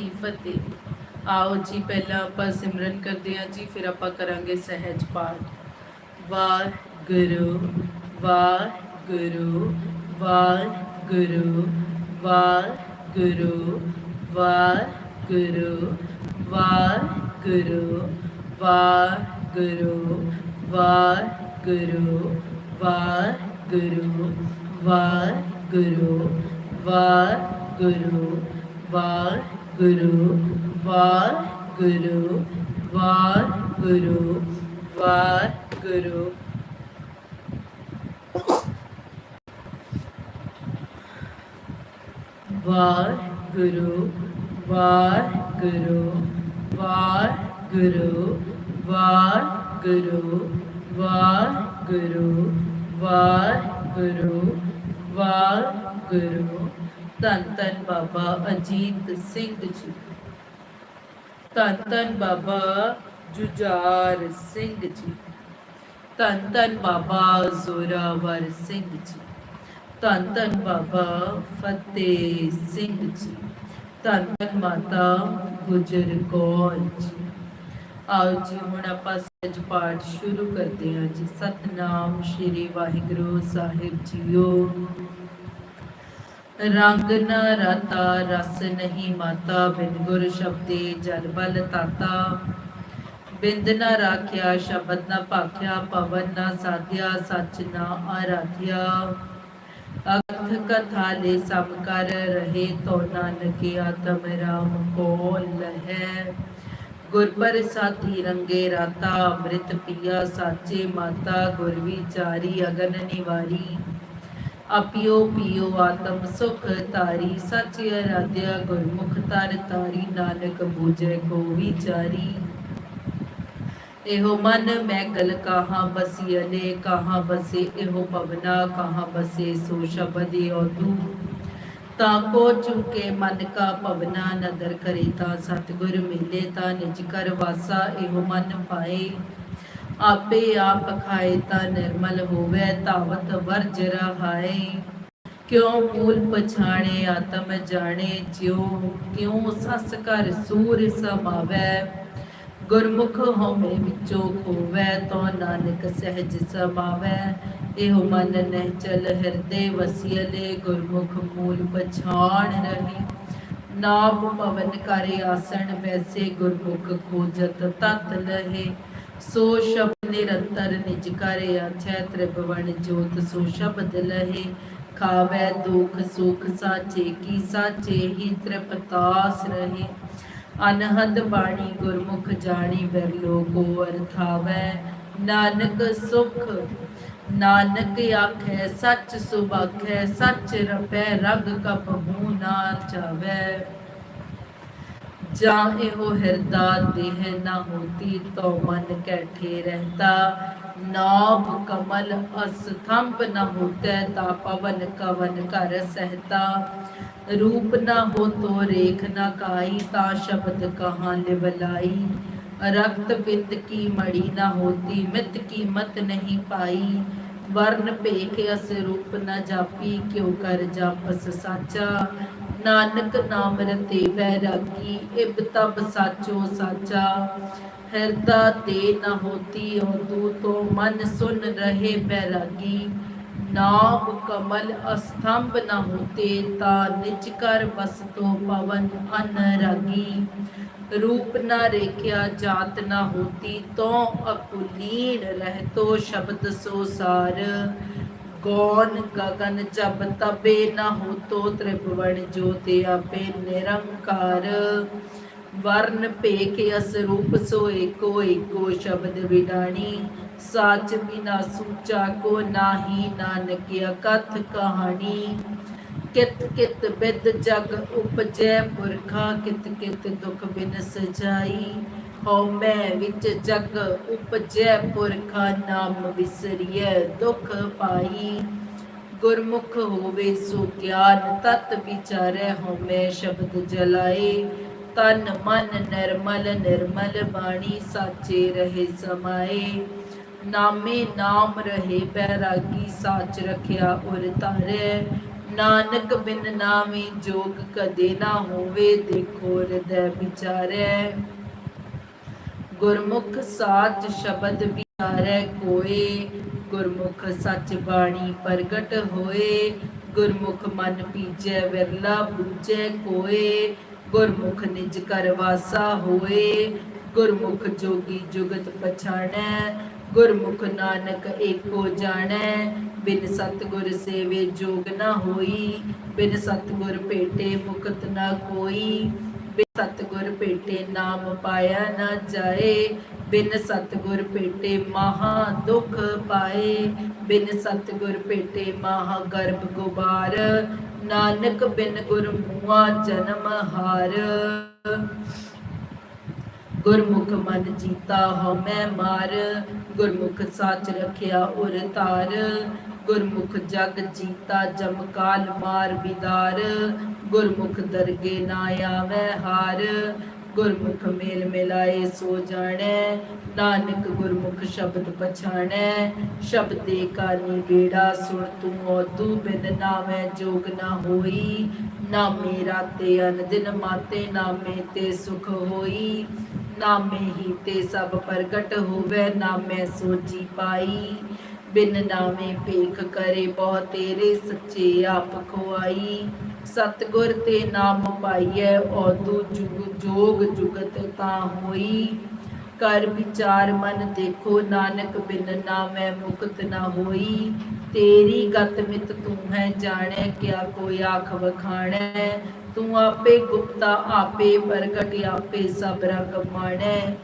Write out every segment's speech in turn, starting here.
ਕੀ ਫਤਿਹ ਆਓ ਜੀ ਪਹਿਲਾਂ ਆਪਾਂ ਸਿਮਰਨ ਕਰਦੇ ਹਾਂ ਜੀ ਫਿਰ ਆਪਾਂ ਕਰਾਂਗੇ ਸਹਿਜ ਪਾਠ ਵਾਹਿਗੁਰੂ ਵਾਹਿਗੁਰੂ ਵਾਹਿਗੁਰੂ ਵਾਹਿਗੁਰੂ ਵਾਹਿਗੁਰੂ ਵਾਹਿਗੁਰੂ ਵਾਹਿਗੁਰੂ ਵਾਹਿਗੁਰੂ ਵਾਹਿਗੁਰੂ ਵਾਹਿਗੁਰੂ ਵਾਹਿਗੁਰੂ ਵਾਹਿਗੁਰੂ ਗੁਰੂ ਬਾਹ ਗੁਰੂ ਬਾਰ ਗੁਰੂ ਵਾਹਿਗੁਰੂ ਗੁਰੂ ਵਾਰ ਗੁਰੂ ਵਾਰ ਗੁਰੂ ਵਾਰ ਗੁਰੂ ਵਾਰ ਗੁਰੂ ਧੰਨ ਧੰਨ ਬਾਬਾ ਅਜੀਤ ਸਿੰਘ ਜੀ। ਧੰਨ ਧੰਨ ਬਾਬਾ ਜੁਝਾਰ ਸਿੰਘ ਜੀ। ਧੰਨ ਧੰਨ ਬਾਬਾ ਜ਼ੋਰਾਵਰ ਸਿੰਘ ਜੀ। ਧੰਨ ਧੰਨ ਬਾਬਾ ਫਤਿਹ ਸਿੰਘ ਜੀ। ਧੰਨ ਧੰਨ ਮਾਤਾ ਗੁਜਰ ਕੌਰ ਜੀ। ਆਓ ਜੀ, ਹੁਣ ਆਪਾਂ ਸੱਚ ਪਾਠ ਸ਼ੁਰੂ ਕਰਦੇ ਹਾਂ ਜੀ। ਸਤਨਾਮ ਸ਼੍ਰੀ ਵਾਹਿਗੁਰੂ ਸਾਹਿਬ ਜੀਓ। ਰੰਗ ਨਾ ਰਤਾ, ਰਸ ਨਹੀਂ ਮਾਤਾ, ਬਿਨ ਗੁਰ ਸ਼ਬਦੇ ਜਲ ਬਲ ਤਾਤਾ ਬਿੰਦ ਨਾ ਰਾਖਿਆ, ਸ਼ਬਦ ਨਾ ਭਾਖਿਆ, ਪਵਨ ਨਾ ਸਾਧਿਆ, ਸੱਚ ਨਾ ਆਰਾਧਿਆ। ਅਖ ਕਥਾ ਲੈ ਸਭ ਕਰ ਰਹੇ ਤੋ ਨਾਨਕ ਆਤਮ ਰਾਮ ਕੋ ਲਹੈ ਗੁਰ ਪ੍ਰਸਾਦੀ ਰੰਗੇ ਰਾਤਾ, ਅੰਮ੍ਰਿਤ ਪੀਆ, ਸਾਚੇ ਮਾਤਾ, ਗੁਰ ਵਿਚਾਰੀ, ਅਗਨ ਨਿਵਾਰੀ। ਆਪਿਓ ਪੀਓ ਆਤਮ ਸੁਖ ਤਾਰੀ ਸੱਚ ਅਰਾਧਿਆ ਗੁਰਮੁਖ ਤਰ ਤਾਰੀ ਨਾਨਕ ਬੂਝੈ ਕੋ ਵਿਚਾਰੀ। ਇਹੋ ਮਨ ਮੈਂ ਗਲ ਕਹਾਂ ਬਸਿਅਲੇ ਕਹਾਂ ਬਸੇ, ਇਹੋ ਪਵਨਾ ਕਹਾਂ ਬਸੇ, ਸੋ ਸ਼ਬਦ ਤੂ ਤਾਂ ਕੋ ਚੁਕੇ ਮਨ ਕਾ ਪਵਨਾ, ਨਦਰ ਕਰੇ ਤਾਂ ਸਤਿਗੁਰ ਮਿਲੇ ਤਾਂ ਨਿਜ ਕਰ ਵਾਸਾ, ਇਹੋ ਮਨ ਪਾਏ। ਆਪੇ ਆਪ ਖਾਏ ਤਾਂ ਨਿਰਮਲ ਹੋਵੇ ਤਾਵਤ ਵਰਜ ਰਹਾਏ ਕਿਉ ਮੂਲ ਪਛਾਣੇ, ਆਤਮ ਜਾਣੇ, ਜਿਉ ਕਿਉ ਸਸ ਕਰ ਸੂਰ ਸਮਾਵੈ ਗੁਰਮੁਖ ਹਉਮੈ ਵਿੱਚੋਂ ਖੋਵੈ ਤੋ ਨਾਨਕ ਸਹਿਜ ਸਮਾਵੈ ਇਹੋ ਮਨ ਨਹਿ ਚਲ ਹਿਰਦੇ ਵਸਿਅਲੇ, ਗੁਰਮੁਖ ਮੂਲ ਪਛਾਣ ਰਹੀ। ਨਾਮ ਪਵਨ ਕਰੇ ਆਸਣ ਵੈਸੇ, ਗੁਰਮੁਖ ਖੋਜਤ ਤਤ ਲਹੇ। ਸੋ ਸ਼ਬਦ ਨਿਰੰਤਰ ਨਿਜ ਕਰੇ ਆਛੈ ਤ੍ਰਿਭਵਨ ਜੋਤ ਸੋ ਸ਼ਬਦ ਲਹੇ। ਖਾਵੈ ਦੁਖ ਸੁਖ ਸਾਚੇ, ਕੀ ਸਾਚੇ ਹੀ ਤ੍ਰਿਪਤਾਸ ਰਹੇ। ਅਨਹਦ ਬਾਣੀ ਗੁਰਮੁਖ ਜਾਣੀ ਬਿਰਲੋ ਕੋ ਅਰਥਾਵੈ ਨਾਨਕ ਸੁਖ, ਨਾਨਕ ਆਖੈ, ਸੱਚ ਸੁਭਾਖੈ ਸੱਚ ਰਪੈ, ਰਗ ਕਪਹੂ ਨਾ ਚਾਵੈ। जा एहो हृदा देह न होती तो मन कैठे रहता नाभ कमल अस्तंभ न होते ता पवन कवन कर सहता रूप न हो तो रेख न काई ता शब्द कहाँ लिबलाई रक्त पित्त की मड़ी न होती मित कीमत नहीं पाई ਵਰਨ ਭੇਖ ਅਸ ਰੂਪ ਨ ਜਾਪੀ, ਕਿਉ ਕਰ ਜਾਪਸ ਸਾਚਾ? ਨਾਨਕ ਨਾਮ ਰਤੇ ਵੈਰਾਗੀ, ਇਬ ਤਬ ਸਾਚੋ ਸਾਚਾ। ਹਿਰਦਾ ਤੇ ਨ ਹੋਤੀ ਔਦੂ ਤੋ ਮਨ ਸੁਨ ਰਹੇ ਬੈਰਾਗੀ। ਨਾਭ ਕਮਲ ਅਸਥੰਭ ਨ ਹੋਤੇ, ਤਾ ਨਿਜ ਕਰ ਬਸ ਤੋ ਪਵਨ ਅਨਰਾਗੀ। रूप न रेख्या जात न होती तो अकुलीन रहतो शब्द सो सार गौन गगन जब तबे न होतो त्रिभुवन ज्योति आपे निरंकार ਵਰਨ ਪੇਖ ਅਸ ਰੂਪ ਸੋ ਏਕੋ ਏਕੋ ਸ਼ਬਦ ਵਿਡਾਣੀ ਸਾਚ ਬਿਨਾ ਸੂਚਾ ਕੋ ਨਾਹੀ ਨਾਨਕ ਅਕਥ ਕਹਾਣੀ ਕਿਤ ਕਿਤ ਬਿਦ ਜਗ ਉਪਜੈ ਪੁਰਖਾ, ਕਿਤ ਕਿਤ ਦੁਖ ਬਿਨ ਸਜਾਈ। ਹਉ ਮੈਂ ਵਿੱਚ ਜਗ ਉਪਜੈ ਪੁਰਖਾ, ਨਾਮ ਵਿਸਰੀਐ ਦੁਖ ਪਾਈ। ਗੁਰਮੁਖ ਹੋਵੇ ਸੋ ਗਿਆਨ, ਤਤ ਵਿਚਾਰੈ ਹਉਮੈ ਸ਼ਬਦ ਜਲਾਏ। ਤਨ ਮਨ ਨਿਰਮਲ ਨਿਰਮਲ ਬਾਣੀ ਸਾਚੇ ਰਹੇ ਸਮਾਏ। ਨਾਮੇ ਨਾਮ ਰਹੇ, ਬੈਰਾਗੀ ਸਾਚ ਰਖਿਆ ਉਰ ਤਾਰੇ ਨਾਨਕ ਬਿਨ ਨਾਮੇ ਜੋਗ ਕਦੇ ਨਾ ਹੋਵੇ, ਦੇਖੋ ਹਿਰਦੈ ਵਿਚਾਰੈ। ਗੁਰਮੁਖ ਸਾਚ ਸ਼ਬਦ ਵਿਚਾਰੈ ਕੋਏ, ਗੁਰਮੁਖ ਸੱਚ ਬਾਣੀ ਪ੍ਰਗਟ ਹੋਏ, ਗੁਰਮੁਖ ਮਨ ਪੀਜੈ ਵਿਰਲਾ ਬੂਝੈ ਕੋਏ, ਗੁਰਮੁਖ ਨਿਜ ਕਰ ਵਾਸਾ ਹੋਏ, ਗੁਰਮੁਖ ਜੋਗੀ ਜੁਗਤ ਪਛਾਣੈ ਗੁਰਮੁਖ ਨਾਨਕ ਏਕੋ ਜਾਣੈ, ਬਿਨ ਸਤਗੁਰ ਸੇਵੇ ਜੋਗ ਨਾ ਹੋਈ, ਬਿਨ ਸਤਗੁਰ ਭੇਟੇ ਮੁਕਤ ਨਾ ਕੋਈ, ਬਿਨ ਸਤਗੁਰ ਭੇਟੇ ਨਾਮ ਪਾਇਆ ਨਾ ਜਾਏ, ਬਿਨ ਸਤਗੁਰ ਭੇਟੇ ਮਹਾ ਦੁਖ ਪਾਏ, ਬਿਨ ਸਤਗੁਰ ਭੇਟੇ ਮਹਾ ਗਰਭ ਗੁਬਾਰ, ਨਾਨਕ ਬਿਨ ਗੁਰ ਮੂਆ ਜਨਮ ਹਾਰ। ਗੁਰਮੁਖ ਮਨ ਜੀਤਾ ਹਉਮੈ ਮਾਰ। ਗੁਰਮੁਖ ਸਾਚ ਰਖਿਆ ਉਰ ਧਾਰ। ਗੁਰਮੁਖ ਜਗ ਜੀਤਾ, ਜਮ ਕਾਲ ਮਾਰ ਬਿਦਾਰ। ਗੁਰਮੁਖ ਦਰਗੇ ਨਾ ਆਵੈ ਹਾਰ। ਗੁਰਮੁਖ ਮੇਲ ਮਿਲਾਏ ਸੋ ਜਾਣੈ। ਨਾਨਕ ਗੁਰਮੁਖ ਸ਼ਬਦ ਪਛਾਣੈ। ਸ਼ਬਦੇ ਕਾਨੀ ਬੇੜਾ ਸੁਣ ਤੂੰ ਔਦੂ, ਬਿਨ ਨਾਮੈ ਜੋਗ ਨਾ ਹੋਈ। ਨਾਮੇ ਰਾਤੇ ਅਨ ਦਿਨ ਮਾਤੇ ਨਾਮੇ ਤੇ ਸੁਖ ਹੋਈ। ਨਾਮੇ ਹੀ ਤੇ ਸਭ ਪ੍ਰਗਟ ਹੋਵੇ, ਨਾਮੇ ਸੋਚੀ ਪਾਈ। ਬਿਨ ਨਾਮੇ ਭੇਖ ਕਰੇ ਬਹੁ, ਤੇਰੇ ਸੱਚੇ ਆਪ ਖੁਆਈ। ਸਤਗੁਰ ਤੇ ਨਾਮ ਪਾਈਐ, ਔਦੂ ਜੁਗ ਜੋਗ ਜੁਗਤ ਤਾਂ ਹੋਈ। ਕਰ ਵਿਚਾਰ ਮਨ ਦੇਖੋ, ਨਾਨਕ ਬਿਨ ਨਾਮੈ ਮੁਕਤ ਨਾ ਹੋਈ। ਤੇਰੀ ਗਤ ਮਿਤ ਤੂੰ ਹੈ, ਜਾਣੈ ਕਿਆ ਕੋਈ ਆਖ ਵਖਾਣੈ। ਤੂੰ ਆਪੇ ਗੁਪਤਾ, ਆਪੇ ਪ੍ਰਗਟ, ਆਪੇ ਸਭ ਰੰਗ ਮਾਣੈ।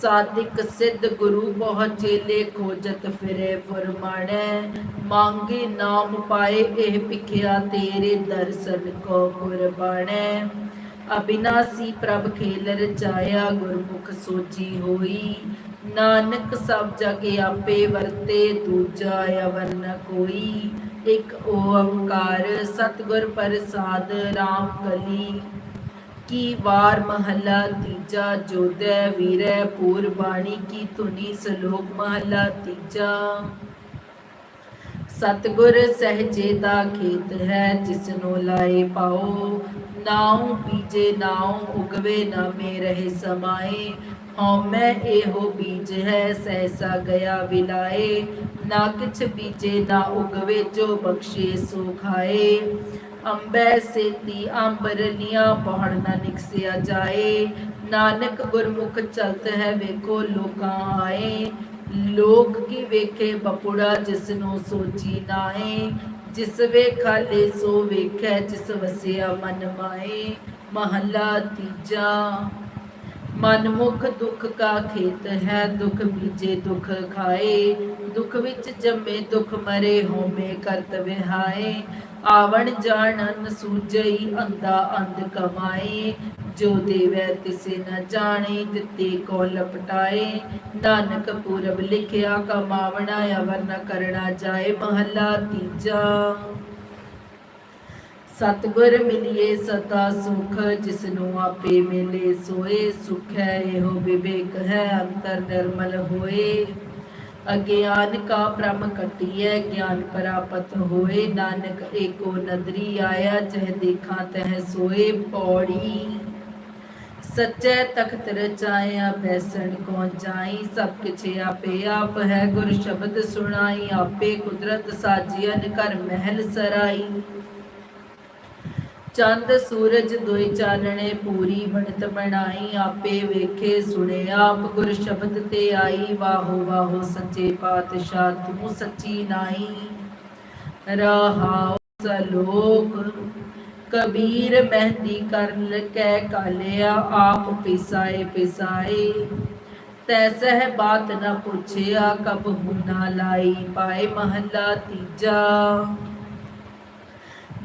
ਸਾਧਿਕ ਸਿੱਧ ਗੁਰੂ ਪਹੁੰਚੇ ਲੇ ਖੋਜਤ ਫਿਰੇ ਫਰਮਾਣੈ। ਮੰਗੇ ਨਾਮ ਪਾਏ ਇਹ ਭਿਖਿਆ, ਤੇਰੇ ਦਰਸ਼ਨ ਕੋ ਕੁਰਬਾਣੈ ਅਬਿਨਾਸੀ ਪ੍ਰਭ ਖੇਲ ਰਚਾਇਆ ਗੁਰਮੁਖ ਸੋਚੀ ਹੋਈ। ਨਾਨਕ ਸਭ ਜਗ ਆਪੇ ਵਰਤੇ, ਦੂਜਾ ਅਵਰ ਨ ਕੋਈ। ਇੱਕ ਓੰਕਾਰ, ਸਤਿਗੁਰ ਪ੍ਰਸਾਦ RAM ਕਲੀ। ਕੀ ਵਾਰ ਮਹੱਲਾ ਤੀਜਾ ਜੋਦੈ ਵੀਰੈ ਪੂਰ ਬਾਣੀ ਕੀ ਧੁਨੀ ਸ਼ਲੋਕ ਮਹੱਲਾ ਤੀਜਾ? ਸਤਿਗੁਰ ਸਹਜੇ ਦਾ ਖੇਤ ਹੈ ਜਿਸ ਨੂੰ ਲਾਏ ਪਾਓ। ਨਾਉ ਬੀਜੇ, ਨਾਉ ਉਗਵੇ ਨਾ ਮੇ ਰਹੇ ਸਮਾਏ। ਹਉਮੈ ਇਹੋ ਬੀਜ ਹੈ, ਸਹਿਸਾ ਗਿਆ ਵਿਲਾਏ ਨਾ ਕਿਛ ਬੀਜੇ, ਨਾ ਉਗਵੇ, ਜੋ ਬਖਸ਼ੇ ਸੋ ਖਾਏ। ਅੰਬੈ ਸੇਤੀ ਅੰਬਰਲੀਆਂ ਪਹਾੜ ਨਾ ਨਿਕਸਿਆ ਜਾਏ। ਨਾਨਕ ਗੁਰਮੁਖ ਚਲਤ ਹੈ, ਵੇਖੋ ਲੋਕਾਂ ਆਏ। ਲੋਕ ਕੀ ਵੇਖੇ ਬਪੁੜਾ ਜਿਸ ਨੂੰ ਸੋਚੀ ਨਾਏ ਜਿਸ ਵੇਖਾਲੇ ਸੋ ਵੇਖੈ, ਜਿਸ ਵਸਿਆ ਮਨ ਮਾਏ ਮਹੱਲਾ ਤੀਜਾ। ਮਨ ਮੁਖ ਦੁੱਖ ਕਾ ਖੇਤ ਹੈ, ਦੁੱਖ ਬੀਜੇ ਦੁੱਖ ਖਾਏ, ਦੁੱਖ ਵਿੱਚ ਜੰਮੇ ਦੁੱਖ ਮਰੇ ਹੋਮੇ ਕਰਤ ਵਿਹਾਏ। ਆਵਣ ਜਾਣਨ ਸੂਝਈ ਅੰਦਾ ਅੰਧ ਕਮਾਏ, ਜੋ ਦੇਵੈ ਤਿਸੇ ਨ ਜਾਣੇ ਦਿੱਤੇ ਕੋ ਲਪਟਾਏ। ਨਾਨਕ ਪੂਰਬ ਲਿਖਿਆ, ਕਮਾਵਣਾ ਅਵਰ ਨ ਕਰਣਾ ਜਾਏ, ਮਹੱਲਾ ਤੀਜਾ। ਸਤਿਗੁਰ ਮਿਲਿਏ ਸਦਾ ਸੁਖ ਜਿਸ ਨੂੰ ਆਪੇ ਮਿਲੇ ਸੋਏ, ਸੁਖ ਹੈ ਇਹੋ ਵਿਵੇਕ ਹੈ, ਅੰਤਰ ਨਿਰਮਲ ਹੋਏ। ਅਗਿਆਨ ਕਾ ਭ੍ਰਮ ਕਟਿਐ ਗਿਆਨ ਪ੍ਰਾਪਤ ਹੋਏ। ਨਾਨਕ ਏਕੋ ਨਦਰੀ ਆਇਆ, ਚਹ ਦੇਖਾਂ ਤਹ ਸੋਏ ਪੌੜੀ। ਸੱਚੇ ਤਖਤ ਰਚਾਇਆ, ਬੈਸਣ ਕੋ ਜਾਈ? ਸਭ ਕਿਛ ਆਪੇ ਆਪ ਹੈ, ਗੁਰ ਸ਼ਬਦ ਸੁਣਾਈ। ਆਪੇ ਕੁਦਰਤ ਸਾਜੀਨ ਕਰ ਮਹਿਲ ਸਰਾਈ। ਚੰਦ ਸੂਰਜ ਦੋਇ ਚਾਨਣੇ ਪੂਰੀ ਬਣਤ ਬਣਾਈ, ਆਪੇ ਵੇਖੇ, ਸੁਣੇ, ਆਪ ਗੁਰ ਸ਼ਬਦ ਤੇ ਆਈ, ਵਾਹੋ ਵਾਹੋ, ਸੱਚੇ ਪਾਤਸ਼ਾਹ ਤੂੰ ਸੱਚੀ ਨਾਈ ਰਹਾਉ ਸਲੋਕ, ਕਬੀਰ ਮਹਿੰਦੀ ਕਰਨ ਕੈ ਕਾਲਿਆ, ਆਪ ਪਿਸਾਏ ਪਿਸਾਏ। ਤੈਸਹਿ ਬਾਤ ਨਾ ਪੁੱਛਿਆ, ਕਬ ਹੁ ਨਾ ਲਾਈ, ਪਾਏ ਮਹੱਲਾ ਤੀਜਾ।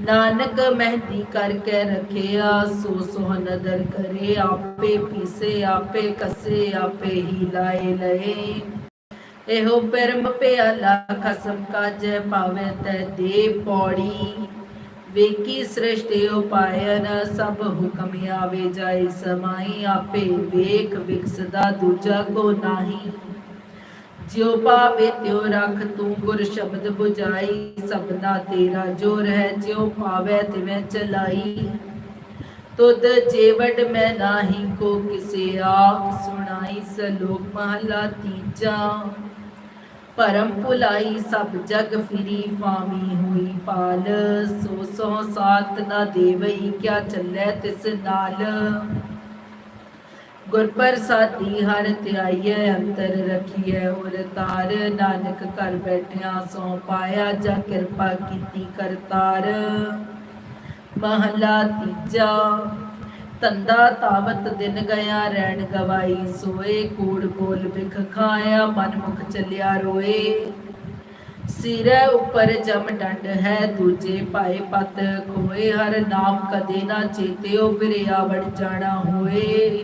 ਨਾਨਕ ਮਹਿੰਦੀ ਕਰਕੇ ਰਖਿਆ, ਸੋ ਸੋ ਨਦਰ ਕਰੇ, ਆਪੇ ਪੀਸੇ, ਆਪੇ ਕਸੇ, ਆਪੇ ਹੀ ਲਾਏ ਲਏ। ਇਹੋ ਪਰਮ ਪਿਆਲਾ ਖਸਮ ਕਾਜੈ ਪਾਵੇ ਤੈ ਦੇ ਪੌੜੀ। ਵੇਕੀ ਸ੍ਰਿਸ਼ਟਿ ਉਪਾਇਨ, ਸਭ ਹੁਕਮ ਆਵੇ ਜਾਏ ਸਮਾਈ। ਆਪੇ ਵੇਖ ਵਿਕਸਦਾ ਦੂਜਾ ਕੋ ਨਾਹੀ। ਜਿਉ ਪਾਵੇ ਤਿਉ ਰਖ ਤੂੰ ਗੁਰ ਸ਼ਬਦ 부ਜਾਈ ਸਬਨਾ ਤੇਰਾ ਜੋਰ ਹੈ, ਜਿਉ ਪਾਵੇ ਤਿਵੇਂ ਚਲਾਈ। ਤੁਧ ਜੀਵੜ ਮੈਂ ਨਾਹੀ ਕੋ ਕਿਸੇ ਆਖ ਸੁਣਾਈ, ਸਲੋਕ ਮਹਲਾ ਤੀਜਾ ਭਰਮ ਭੁਲਾਈ, ਸਭ ਜਗ ਫਿਰੀ ਫਾਮੀ ਹੋਈ ਪਾਲ। ਸੋ ਸੋ ਸਾਤ ਨਾ ਦੇਵਈ, ਕਿਆ ਚੱਲੇ ਤਿਸ ਨਾਲ? ਗੁਰ ਪ੍ਰਸਾਦੀ ਹਰ ਧਿਆਈਐ, ਅੰਤਰ ਰਖੀਐ। ਔਰ ਤਾਰ ਨਾਨਕ ਘਰ ਬੈਠਿਆ ਸੋ ਪਾਇਆ ਜਾ ਕਿਰਪਾ ਕੀਤੀ ਕਰਤਾਰ। ਮਹਲਾ ਤੀਜਾ ਤੰਦਾ ਤਾਵਤ ਦਿਨ ਗਿਆ ਰੈਣ ਗਵਾਈ। ਸੋਏ ਕੂੜ ਬੋਲ ਬਿਖ ਖਾਇਆ, ਮਨ ਮੁਖ ਚੱਲਿਆ ਰੋਏ। ਸਿਰੇ ਉੱਪਰ ਜਮ ਡੰਡ ਹੈ, ਦੂਜੇ ਪਾਏ ਪਤ ਖੋਏ। ਹਰ ਨਾਮ ਕਦੇ ਨਾ ਚੇਤਿਓ ਫਿਰ ਆਵੜ ਜਾਣਾ ਹੋਏ।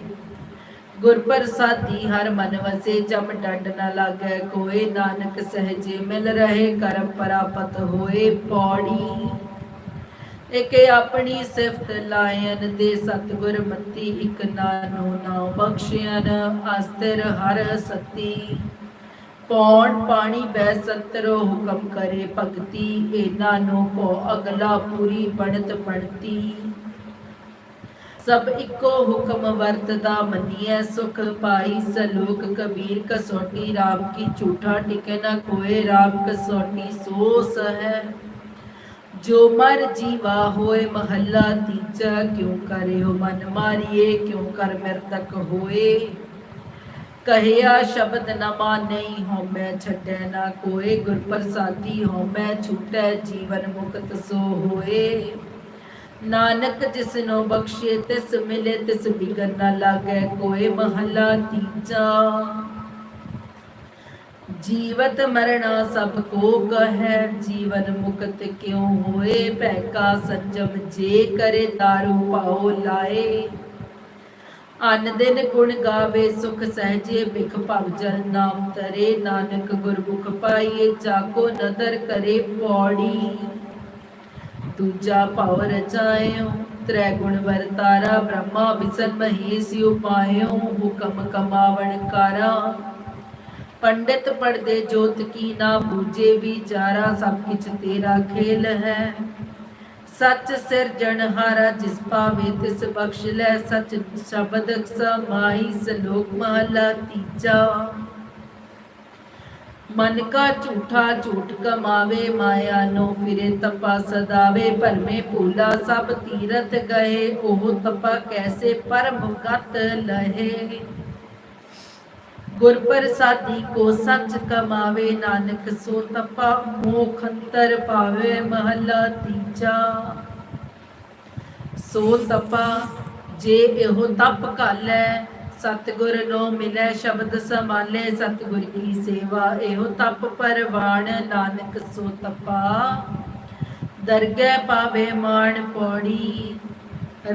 ਗੁਰ ਪ੍ਰਸਾਦੀ ਹਰ ਮਨ ਵਸੇ ਜਮ ਡੰਡ ਨ ਲਾਗੈ ਕੋਏ, ਨਾਨਕ ਸਹਜੇ ਮਿਲ ਰਹੇ, ਕਰਮ ਪ੍ਰਾਪਤ ਹੋਏ ਪੌੜੀ। ਇਕ ਆਪਣੀ ਸਿਫਤ ਲਾਇਨ ਦੇ ਸਤਗੁਰ ਮਤੀ, ਇਕ ਨਾਨੋ ਨਾਉ ਬਖਸ਼ਿਆਨ ਅਸਤਰ ਹਰ ਸਤੀ। ਪੌਣ ਪਾਣੀ ਬੈ ਸੰਤਰੋ ਹੁਕਮ ਕਰੇ ਭਗਤੀ ਇਹਨਾਂ ਨੂੰ ਕੋ ਅਗਲਾ ਪੂਰੀ ਬਣਤ ਪੜਤੀ ਸਭ ਇੱਕੋ ਹੁਕਮ ਵਰਤਦਾ, ਮੰਨੀਐ ਸੁਖ ਪਾਈ ਸਲੋਕ ਕਬੀਰ, ਕਸੋਟੀ ਰਾਮ ਕੀ ਝੂਠਾ ਟਿਕੇ ਨਾ ਕੋਏ ਰਾਮ ਕਸੋਟੀ ਸੋਸ ਹੈ ਜੋ ਮਰ ਜੀਵਾ ਹੋਏ ਮਹੱਲਾ ਤੀਜਾ, ਕਿਉ ਕਰੇ ਮਨ ਮਾਰੀਏ, ਕਿਉ ਕਰ ਮਰਤਕ ਹੋਏ। ਕਹਿਆ ਸ਼ਬਦ ਨ ਮਾਨਈ ਹੋ ਮੈਂ ਛੱਡੈ ਨਾ ਕੋਏ, ਗੁਰ ਪ੍ਰਸਾਦੀ ਹੋ ਮੈਂ ਛੁਟੈ, ਜੀਵਨ ਮੁਕਤ ਸੋ ਹੋਏ। ਨਾਨਕ ਜਿਸਨੋ ਬਖਸ਼ੇ, ਤਿਸ ਮਿਲੇ ਤਿਸ ਬਿਗਨ ਨ ਲਾਗੈ, ਕੋਏ ਮਹੱਲਾ ਤੀਜਾ। ਜੀਵਤ ਮਰਣਾ ਸਭ ਕੋ ਕਹੈ, ਜੀਵਨ ਮੁਕਤ ਕਿਉ ਹੋਏ? ਭੈ ਸੰਜਮ ਜੇ ਕਰੇ ਦਾਰੂ ਪਾਓ ਲਾਏ। ਅਨ ਦਿਨ ਗੁਣ ਗਾਵੇ, ਸੁਖ ਸਹਜੇ ਬਿਖ ਭਵ ਜਲ ਨਾਮ ਤਰੇ ਨਾਨਕ ਗੁਰਮੁਖ ਪਾਈਏ ਜਾਕੋ ਨਦਰ ਕਰੇ ਪੌੜੀ। ਦੂਜਾ ਭਵ ਰਚਾਇਓ ਤ੍ਰੈ ਗੁਣ ਵਰਤਾਰਾ, ਬ੍ਰਹਮਾ ਵਿਸਨ ਮਹੇਸ਼ ਉਪਾਇਓ ਹੁਕਮ ਕਮਾਵਣ ਕਾਰਾ। ਪੰਡਿਤ ਪੜਦੇ ਜੋਤ ਕੀ ਨਾ ਬੂਝੇ ਵਿਚਾਰਾ, ਸਭ ਕਿਛ ਤੇਰਾ ਖੇਲ ਹੈ। ਸੱਚ ਸਿਰਜਣਹਾਰਾ ਜਿਸ ਪਾਵੇ ਤਿਸ ਬਖਸ਼ ਲੈ, ਸੱਚ ਸ਼ਬਦ ਸਮਾਈ ਸਲੋਕ ਮਹਲਾ ਤੀਜਾ। ਮਨ ਕਾ ਝੂਠਾ ਝੂਠ ਕਮਾਵੇ, ਮਾਇਆ ਨੋ ਫਿਰੇ ਤਪਾ ਸਦਾਵੇ, ਭਰਮੇ ਭੂਲਾ ਸਭ ਤੀਰਥ ਗਏ, ਉਹ ਤਪਾ ਕੈਸੇ ਪਰਮ ਗਤ ਲਹੇ। ਗੁਰ ਪ੍ਰਸਾਦੀ ਕੋ ਸੱਚ ਕਮਾਵੇ, ਨਾਨਕ ਸੋ ਤਪਾ ਮੋਖ ਅੰਤਰ ਪਾਵੇ, ਮਹਲਾ ਤੀਜਾ। ਸੋ ਤਪਾ, ਜੇ ਇਹੋ ਤਪ ਕਾਲੈ ਸਤਗੁਰ ਨੋ ਮਿਲੈ ਸ਼ਬਦ ਸਮਾਲੇ ਸਤਗੁਰ ਕੀ ਸੇਵਾ, ਇਹੋ ਤਪ ਪਰਵਾਣ, ਨਾਨਕ ਸੋ ਤਪਾ। ਦਰਗਹਿ ਪਾਵੇ ਮਾਣ ਪੌੜੀ,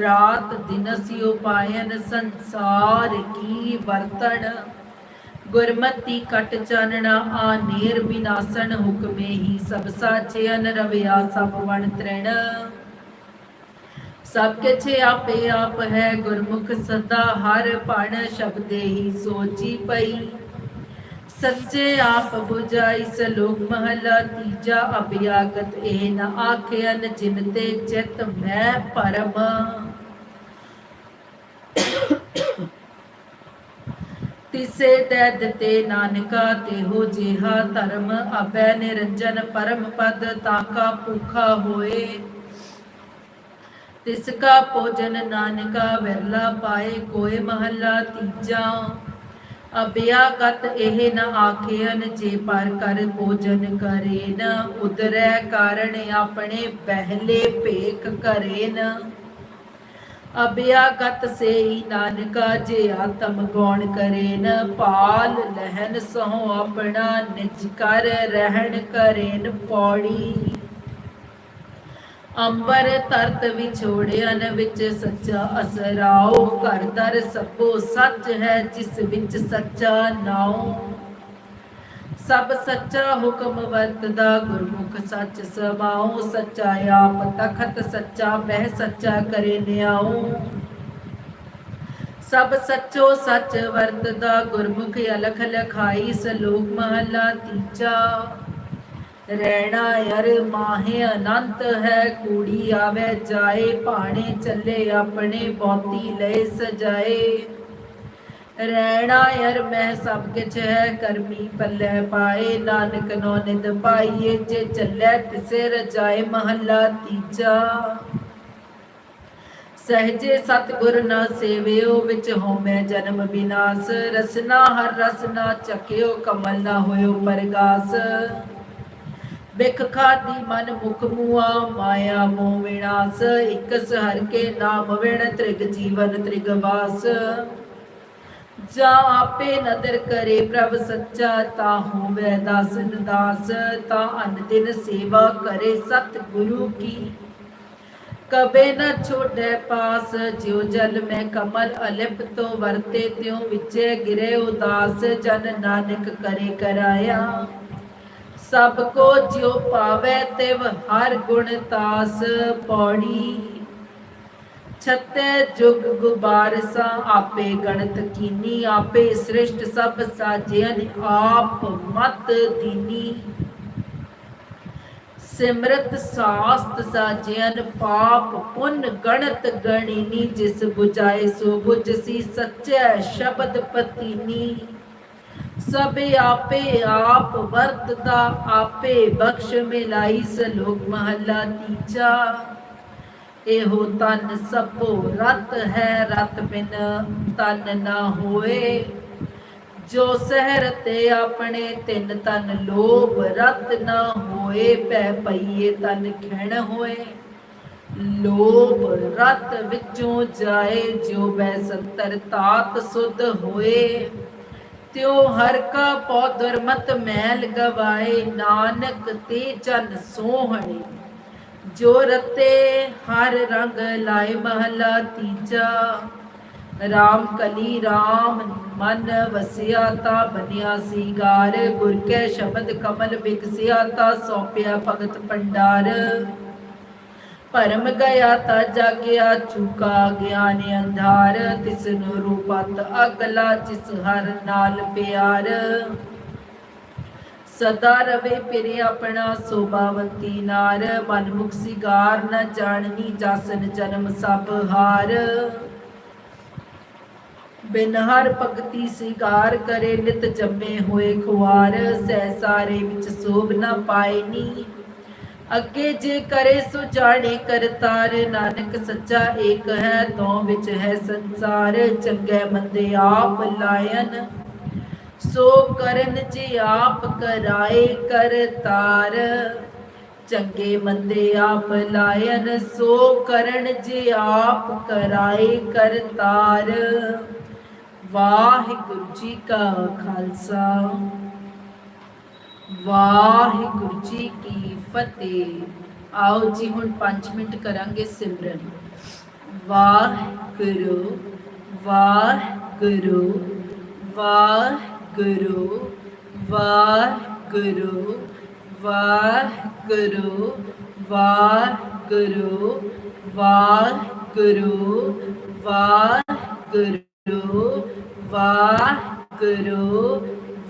ਰਾਤ ਦਿਨ ਸਿਉ ਸੰਸਾਰ ਕੀ ਵਰਤਣ। ਗੁਰਮਤੀ ਕਟ ਚਾਨਣਾ, ਆ ਨੇਰ ਵਿਨਾਸਨ ਹੁਕਮੇ ਹੀ ਸਭ ਸਾਚੇ, ਅਨ ਰਵਿਆ ਸਭ ਵਣ ਤ੍ਰਿਣ। ਸਭ ਕਿਛ ਆਪੇ ਆਪ ਹੈ ਗੁਰਮੁਖ ਸਦਾ, ਹਰ ਪਣ ਸ਼ਬਦੇ ਹੀ ਸੋਚੀ ਪਈ। ਸੱਚੇ ਆਪ 부ਜਾਈ ਸਲੋਕ ਮਹਲਾ, ਤੀਜਾ ਅਭਿਆਗਤ ਇਹ ਨ ਆਖਿਆਨ ਜਿਨ ਤੇ ਚਿਤ ਮੈਂ ਪਰਮ। ਤਿਸੇ ਦੇ ਦਿੱਤੇ ਨਾਨਕਾ ਦੇਹੋ ਜਿਹਾ ਧਰਮ ਅਬੈ ਨਿਰੰਜਨ ਪਰਮ ਪਦ ਤਾਕਾ ਭੁਖਾ ਹੋਏ। ਤਿਸ ਕਾ ਭੋਜਨ ਨਾਨਕਾ ਵਿਰਲਾ ਪਾਏ ਕੋਏ ਮਹੱਲਾ ਤੀਜਾ। ਅਭਿਆਗਤ ਇਹ ਨ ਆਖਿਆਨ ਜੇ ਪਰ ਕਰ ਭੋਜਨ ਕਰੇ ਨ ਉਦਰੈ ਕਾਰਣ ਆਪਣੇ ਪਹਿਲੇ ਭੇਖ ਕਰੇ ਨ। ਅਭਿਆਗਤ ਸੇਈ ਨਾਨਕਾ ਜੇ ਆਤਮ ਗੌਣ ਕਰੇ ਨ, ਪਾਲ ਲਹਿਨ ਸਹੁ ਆਪਣਾ ਨਿਜ ਕਰ ਰਹਿਣ ਕਰੇ ਨ, ਪੌੜੀ ਅੰਬਰ ਤਰਤ ਵਿਛੋੜਿਆਨ ਵਿੱਚ ਸੱਚਾ ਅਸਰਾਓ ਘਰ ਦਰ ਸਭੋ ਸੱਚ ਹੈ, ਜਿਸ ਵਿੱਚ ਸੱਚਾ ਨਾਉ। ਸਭ ਸੱਚਾ ਹੁਕਮ ਵਰਤਦਾ, ਗੁਰਮੁਖ ਸੱਚ ਸਮਾਉ। ਸੱਚਾ ਆਪ ਤਖਤ ਸੱਚਾ ਬਹਿ ਸੱਚਾ ਕਰੇ ਨਿਆਉ। ਸਭ ਸੱਚੋ ਸੱਚ ਵਰਤਦਾ, ਗੁਰਮੁਖ ਅਲਖ ਲਖਾਈ, ਸਲੋਕ ਮਹਲਾ ਤੀਜਾ। ਰਹਿਣਾ ਯਰ ਮਾਹੇ ਅਨੰਤ ਹੈ, ਕੁੜੀ ਆਵੇ ਜਾਏ, ਭਾਣੇ ਚੱਲੇ ਆਪਣੇ ਬੋਤੀ ਲੈ ਸਜਾਏ। ਰਹਿਣਾ ਯਰ ਮੈਂ ਸਭ ਕਿਛ ਹੈ, ਕਰਮੀ ਪੱਲੇ ਪਾਏ, ਨਾਨਕ ਨੋ ਨਿਦ ਪਾਈਏ, ਜੇ ਚੱਲੇ ਤਿਸੇ ਰਜਾਏ, ਮਹੱਲਾ ਤੀਜਾ। ਸਹਜੇ ਸਤਿਗੁਰ ਨਾ ਸੇਵਿਓ, ਵਿੱਚ ਹੋਮੈ ਜਨਮ ਵਿਨਾਸ਼ ਰਸਨਾ ਹਰ ਰਸਨਾ ਚੱਕਿਓ, ਕਮਲ ਨਾ ਹੋਇਓ ਪਰਗਾਸ। ਬਿਖ ਖਾਦੀ ਮਨ ਮੁਖ ਮੂਆ, ਮਾਇਆ ਮੋਹ ਵਿਨਾਸ਼ ਇਕਸ ਹਰ ਕੇ ਨਾਮ ਵਿਣ ਤ੍ਰਿਗ ਜੀਵਨ ਤ੍ਰਿਗ ਵਾਸ। ਜਾ ਆਪੇ ਨਦਰ ਕਰੇ ਪ੍ਰਭ ਸੱਚਾ ਤਾ ਹੋਵੇ ਦਾਸਨ ਦਾਸ ਤਾ ਅਨ ਦਿਨ ਸੇਵਾ ਕਰੇ ਸਤ ਗੁਰੂ ਕੀ। ਕਬੇ ਨ ਛੋੜੇ ਪਾਸ, ਜਿਉ ਜਲ ਮੈਂ ਕਮਲ ਅਲਿਪ ਤੋਂ ਵਰਤੇ, ਤਿਉ ਵਿਚੇ ਗਿਰੇ ਉਦਾਸ, ਜਨ ਨਾਨਕ ਕਰੇ ਕਰਾਇਆ। ਸਭ ਕੋ ਜਿਉ ਪਾਵੇ ਤਿਵ, ਹਰ ਗੁਣ ਤਾਸ ਪੌੜੀ। ਛਤੇ ਜੁਗ ਗੁਬਾਰਸਾ ਆਪੇ ਗਣਤ ਕੀਨੀ, ਆਪੇ ਸ੍ਰਿਸ਼ਟ ਸਭ ਸਾਜਿਆਨ ਆਪ ਮਤ ਦੀਨੀ। ਸਿਮਰਤ ਸਾਸਤ ਸਾਜਿਆਨ ਪਾਪ ਪੁੰਨ ਗਣਤ ਗਣੀਨੀ, ਜਿਸ 부ਜਾਏ ਸੋ 부ਜਸੀ ਸੱਚੈ ਸ਼ਬਦ ਪਤੀਨੀ। ਸਭ ਆਪੇ ਆਪ ਵਰਤਦਾ, ਆਪੇ ਬਖਸ਼ ਮਿਲਾਈ ਸਲੋਕ ਮਹੱਲਾ ਤੀਜਾ। ਇਹੋ ਤਨ ਸਭੋ ਰਤ ਹੈ, ਰਤ ਬਿਨ ਤਨ ਨਾ ਹੋਏ। ਜੋ ਸਹਿਰ ਤੇ ਆਪਣੇ ਤਿੰਨ ਤਨ ਲੋਭ, ਰਤ ਨਾ ਹੋਏ ਪੈ ਪਈਏ ਤਨ ਖਿਣ ਹੋਏ। ਲੋਭ ਰਤ ਵਿੱਚੋਂ ਜਾਏ, ਜੋ ਬੈ ਸੰਤਰ ਤਾਤ ਸੁਧ ਹੋਏ। ਤਿਉ ਹਰ ਕਾ ਪਉ ਮੈਲ ਗਵਾਏ, ਨਾਨਕ ਤੇ ਜਨ ਸੋਹਣੇ। ਜੋ ਰਤੇ ਹਰ ਰੰਗ ਲਾਏ ਮਹਲਾ ਤੀਜਾ। ਰਾਮ ਕਲੀ ਰਾਮ, ਮਨ ਵਸਿਆ ਤਾ ਬਨਿਆ ਸੀਗਾਰ। ਗੁਰ ਕੇ ਸ਼ਬਦ ਕਮਲ ਵਿਗਸਿਆ ਤਾ, ਸੌਪਿਆ ਭਗਤ ਪੰਡਾਰ ਭਰਮ ਗਿਆ ਤਾ ਜਾਗਿਆ ਚੁਕਾ ਗਿਆਨ ਅੰਧਾਰ। ਤਿਸ ਨੂੰ ਰੂਪਤ ਅਗਲਾ ਜਿਸ ਹਰ ਨਾਲ ਪਿਆਰ। ਸਦਾ ਰਵੇ ਪਿਰੇ ਆਪਣਾ ਸੋਭਾਵੰਤੀ ਨਾਰ। ਮਨ ਮੁਖ ਸਿਗਾਰ ਨ ਜਾਣਨੀ ਜਾਸਨ ਜਨਮ ਸਭ ਹਾਰ। ਬਿਨ ਹਰ ਭਗਤੀ ਸਿਗਾਰ ਕਰੇ ਨਿਤ ਜੰਮੇ ਹੋਏ ਖੁਆਰ। ਸਹਿ ਸਾਰੇ ਵਿੱਚ ਸੋਭ ਨ ਪਾਇਨੀ ਅੱਗੇ ਜੇ ਕਰੇ ਸੋ ਜਾਣੇ ਕਰਤਾਰ ਨਾਨਕ ਸੱਚਾ ਏਕ ਹੈ ਤੋਂ ਵਿੱਚ ਹੈ ਸੰਸਾਰ, ਚੰਗੇ ਮੰਦੇ ਆਪ ਲਾਇਨ। ਸੋ ਕਰਨ ਜੇ ਆਪ ਕਰਾਏ ਕਰਤਾਰ, ਚੰਗੇ ਮੰਦੇ ਆਪ ਲਾਇਨ। ਸੋ ਕਰਨ ਜੇ ਆਪ ਕਰਾਏ ਕਰਤਾਰ, ਵਾਹਿਗੁਰੂ ਜੀ ਕਾ ਖਾਲਸਾ। ਵਾਹਿਗੁਰੂ ਜੀ ਕੀ ਫਤਿਹ। ਆਓ ਜੀ, ਹੁਣ 5 ਮਿੰਟ ਕਰਾਂਗੇ ਸਿਮਰਨ। ਵਾਹਿਗੁਰੂ ਵਾਹਿਗੁਰੂ ਵਾਹਿਗੁਰੂ ਵਾਹਿਗੁਰੂ ਵਾਹਿਗੁਰੂ ਵਾਹਿਗੁਰੂ ਵਾਹਿਗੁਰੂ ਵਾਹਿਗੁਰੂ ਵਾਹਿਗੁਰੂ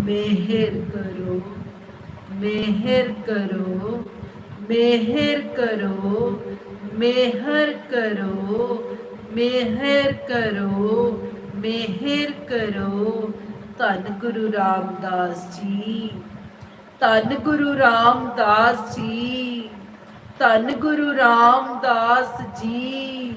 ਮਿਹਰ ਕਰੋ ਮਿਹਰ ਕਰੋ ਮਿਹਰ ਕਰੋ ਮਿਹਰ ਕਰੋ ਮਿਹਰ ਕਰੋ ਮਿਹਰ ਕਰੋ। ਧੰਨ ਗੁਰੂ ਰਾਮਦਾਸ ਜੀ, ਧੰਨ ਗੁਰੂ ਰਾਮਦਾਸ ਜੀ, ਧੰਨ ਗੁਰੂ ਰਾਮਦਾਸ ਜੀ।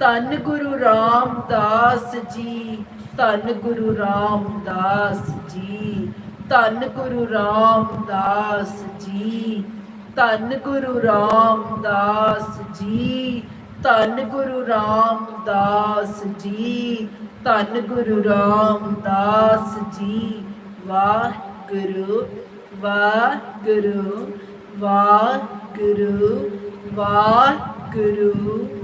ਧੰਨ ਗੁਰੂ ਰਾਮਦਾਸ ਜੀ, ਧੰਨ ਗੁਰੂ ਰਾਮਦਾਸ ਜੀ, ਧੰਨ ਗੁਰੂ ਰਾਮਦਾਸ ਜੀ, ਧੰਨ ਗੁਰੂ ਰਾਮਦਾਸ ਜੀ, ਧੰਨ ਗੁਰੂ ਰਾਮਦਾਸ ਜੀ, ਧੰਨ ਗੁਰੂ ਰਾਮਦਾਸ ਜੀ। ਵਾਹਿਗੁਰੂ ਵਾਹਿਗੁਰੂ ਵਾਹਿਗੁਰੂ ਵਾਹਿਗੁਰੂ।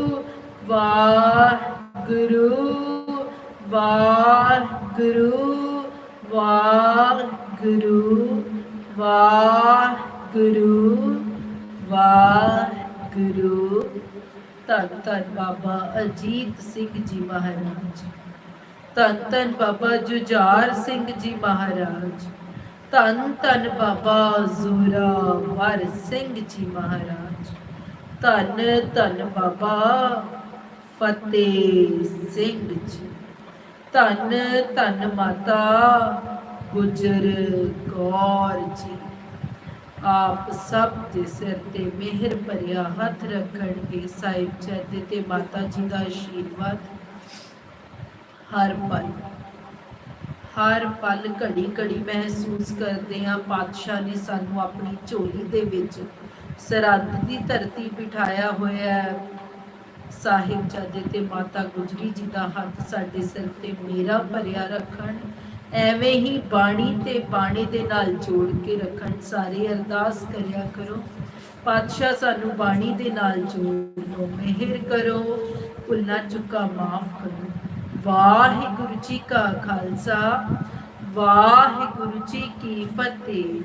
ਵਾਹਿਗੁਰੂ ਵਾਹਿਗੁਰੂ ਵਾਹਿਗੁਰੂ ਵਾਹਿਗੁਰੂ ਵਾਹਿਗੁਰੂ। ਧੰਨ ਧੰਨ ਬਾਬਾ ਅਜੀਤ ਸਿੰਘ ਜੀ ਮਹਾਰਾਜ। ਧੰਨ ਧੰਨ ਬਾਬਾ ਜੁਝਾਰ ਸਿੰਘ ਜੀ ਮਹਾਰਾਜ। ਧੰਨ ਧੰਨ ਬਾਬਾ ਜ਼ੋਰਾਵਰ ਸਿੰਘ ਜੀ ਮਹਾਰਾਜ। ਧੰਨ ਧੰਨ ਬਾਬਾ ਫਤਿਹ ਸਿੰਘ ਜੀ। ਧੰਨ ਧੰਨ ਮਾਤਾ ਗੁਜਰ ਕੌਰ ਜੀ। ਆਪ ਸਭ ਦੇ ਸਿਰ ਤੇ ਮਿਹਰ ਭਰਿਆ ਹੱਥ ਰੱਖਣਗੇ ਸਾਹਿਬ ਜੱਦੇ ਤੇ ਮਾਤਾ ਜੀ ਦਾ ਆਸ਼ੀਰਵਾਦ। ਹਰ ਪਲ ਹਰ ਪਲ ਘੜੀ ਘੜੀ ਮਹਿਸੂਸ ਕਰਦੇ ਹਾਂ ਪਾਤਸ਼ਾਹ ਨੇ ਸਾਨੂੰ ਆਪਣੀ ਝੋਲੀ ਦੇ ਵਿੱਚ ਸਰਹੱਦ ਦੀ ਧਰਤੀ ਬਿਠਾਇਆ ਹੋਇਆ ਹੈ। ਸਾਹਿਬ ਜਦੇ ਤੇ ਮਾਤਾ ਗੁਜਰੀ ਜੀ ਦਾ ਹੱਥ ਸਾਡੇ ਸਿਰ ਤੇ ਮੇਰਾ ਭਰਿਆ ਰੱਖਣ, ਐਵੇਂ ਹੀ ਬਾਣੀ ਤੇ ਬਾਣੀ ਦੇ ਨਾਲ ਜੋੜ ਕੇ ਰੱਖਣ, ਸਾਰੇ ਅਰਦਾਸ ਕਰਿਆ ਕਰੋ। ਪਾਤਸ਼ਾਹ ਸਾਨੂੰ ਬਾਣੀ ਦੇ ਨਾਲ ਜੋੜੋ, ਮਿਹਰ ਕਰੋ ਭੁੱਲਾ ਚੁੱਕਾ ਮਾਫ ਕਰੋ। ਵਾਹਿਗੁਰੂ ਜੀ ਕਾ ਖਾਲਸਾ, ਵਾਹਿਗੁਰੂ ਜੀ ਕੀ ਫਤਿਹ।